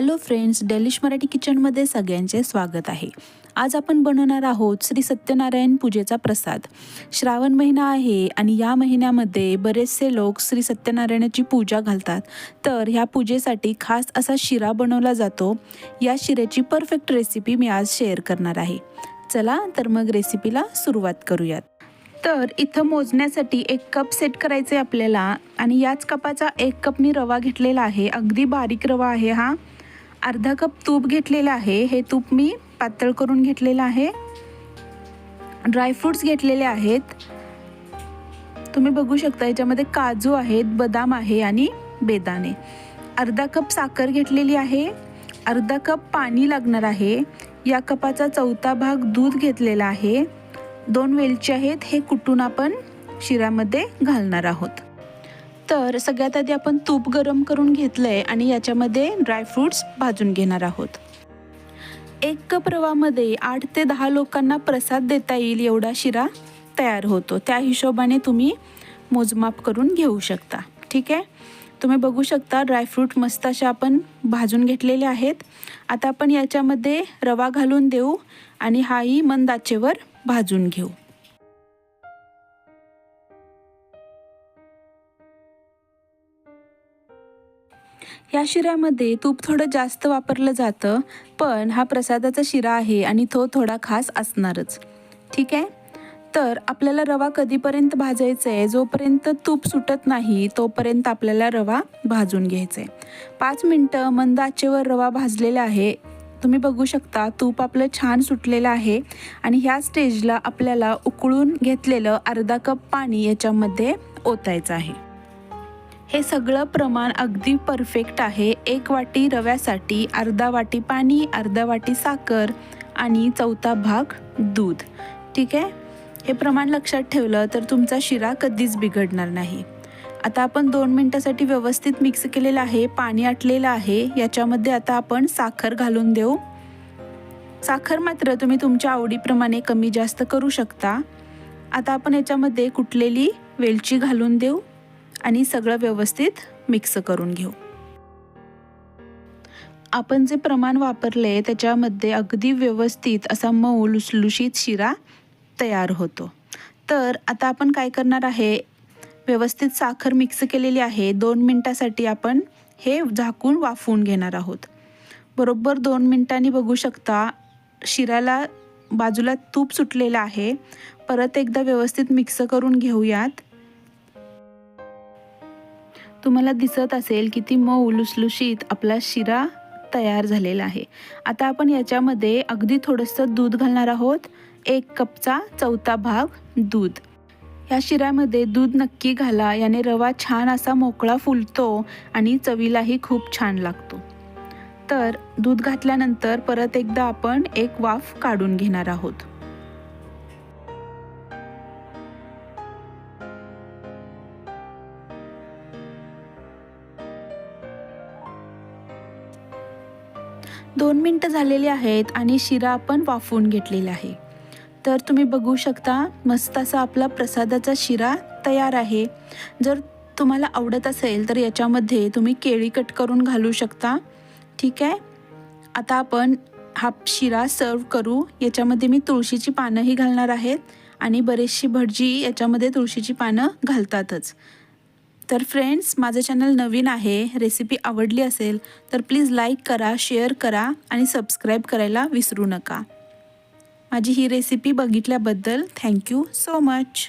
Hello friends delish Marathi किचनमध्ये सगळ्यांचे स्वागत आहे. आज आपण बनवणार आहोत श्री सत्यनारायण पूजेचा प्रसाद. श्रावण महिना आहे आणि या महिन्यामध्ये बरेचसे लोक श्री सत्यनारायणाची पूजा घालतात. तर ह्या पूजेसाठी खास असा शिरा बनवला जातो. या शिऱ्याची परफेक्ट रेसिपी मी आज शेअर करणार आहे. चला तर मग रेसिपीला सुरुवात करूयात. तर इथं मोजण्यासाठी एक कप सेट करायचे आपल्याला आणि याच कपाचा एक कप मी रवा घेतलेला आहे. अगदी बारीक रवा आहे हा. अर्धा कप तूप घेतलेलं आहे. हे तूप मी पातळ करून घेतलेलं आहे. ड्रायफ्रूट्स घेतलेले आहेत. तुम्ही बघू शकता याच्यामध्ये काजू आहेत बदाम आहे आणि बेदाणे. अर्धा कप साखर घेतलेली आहे. अर्धा कप पाणी लागणार आहे. या कपाचा चौथा भाग दूध घेतलेला आहे. दोन वेलची आहेत. हे कुटून आपण शिऱ्यामध्ये घालणार आहोत. तर सगळ्यात आधी आपण तूप गरम करून घेतलंय आणि याच्यामध्ये ड्रायफ्रूट्स भाजून घेणार आहोत. एक कप रवामध्ये आठ ते दहा लोकांना प्रसाद देता येईल एवढा शिरा तयार होतो. त्या हिशोबाने तुम्ही मोजमाप करून घेऊ शकता. ठीक आहे? तुम्ही बघू शकता ड्रायफ्रूट मस्त असे आपण भाजून घेतलेले आहेत. आता आपण याच्यामध्ये रवा घालून देऊ आणि हाही मंद आचेवर भाजून घेऊ. या शिऱ्यामध्ये तूप थोडं जास्त वापरलं जातं पण हा प्रसादाचा शिरा आहे आणि तो थोडा खास असणारच. ठीक आहे? तर आपल्याला रवा कधीपर्यंत भाजायचा आहे जोपर्यंत तूप सुटत नाही तोपर्यंत आपल्याला रवा भाजून घ्यायचा आहे पाच मिनटं मंद आचेवर रवा भाजलेला आहे. तुम्ही बघू शकता तूप आपलं छान सुटलेलं आहे आणि ह्या स्टेजला आपल्याला उकळून घेतलेलं अर्धा कप पाणी याच्यामध्ये ओतायचं आहे. हे सगळं प्रमाण अगदी परफेक्ट आहे. एक वाटी रव्यासाठी अर्धा वाटी पाणी अर्धा वाटी साखर आणि चौथा भाग दूध. ठीक आहे? हे प्रमाण लक्षात ठेवलं तर तुमचा शिरा कधीच बिघडणार नाही. आता आपण दोन मिनटासाठी व्यवस्थित मिक्स केलेलं आहे पाणी आटलेलं आहे. याच्यामध्ये आता आपण साखर घालून देऊ. साखर मात्र तुम्ही तुमच्या आवडीप्रमाणे कमी जास्त करू शकता. आता आपण याच्यामध्ये कुठलेली वेलची घालून देऊ. आणि सगळं व्यवस्थित मिक्स करून घेऊ. आपण जे प्रमाण वापरले त्याच्यामध्ये अगदी व्यवस्थित असा मऊ लुसलुशीत शिरा तयार होतो. तर आता आपण काय करणार आहे? व्यवस्थित साखर मिक्स केलेली आहे. दोन मिनटासाठी आपण हे झाकून वाफवून घेणार आहोत. बरोबर दोन मिनटांनी बघू शकता शिऱ्याला बाजूला तूप सुटलेलं आहे. परत एकदा व्यवस्थित मिक्स करून घेऊयात. तुम्हाला दिसत असेल किती मऊ लुसलुशीत आपला शिरा तयार झालेला आहे. आता आपण याच्यामध्ये अगदी थोडंसं दूध घालणार आहोत. एक कपचा चौथा भाग दूध. या शिऱ्यामध्ये दूध नक्की घाला. याने रवा छान असा मोकळा फुलतो आणि चवीलाही खूप छान लागतो. तर दूध घातल्यानंतर परत एकदा आपण एक वाफ काढून घेणार आहोत. दोन मिनटं झालेली आहेत आणि शिरा आपण वाफवून घेतलेला आहे. तर तुम्ही बघू शकता मस्त असा आपला प्रसादाचा शिरा तयार आहे. जर तुम्हाला आवडत असेल तर याच्यामध्ये तुम्ही केळी कट करून घालू शकता. ठीक आहे? आता आपण हा शिरा सर्व करू. याच्यामध्ये मी तुळशीची पानंही घालणार आहेत आणि बरेचशी भटजी याच्यामध्ये तुळशीची पानं घालतातच. तर फ्रेंड्स माझं चॅनल नवीन आहे रेसिपी आवडली असेल तर प्लीज लाईक करा शेअर करा आणि सबस्क्राईब करायला विसरू नका. माझी ही रेसिपी बघितल्याबद्दल थँक्यू सो मच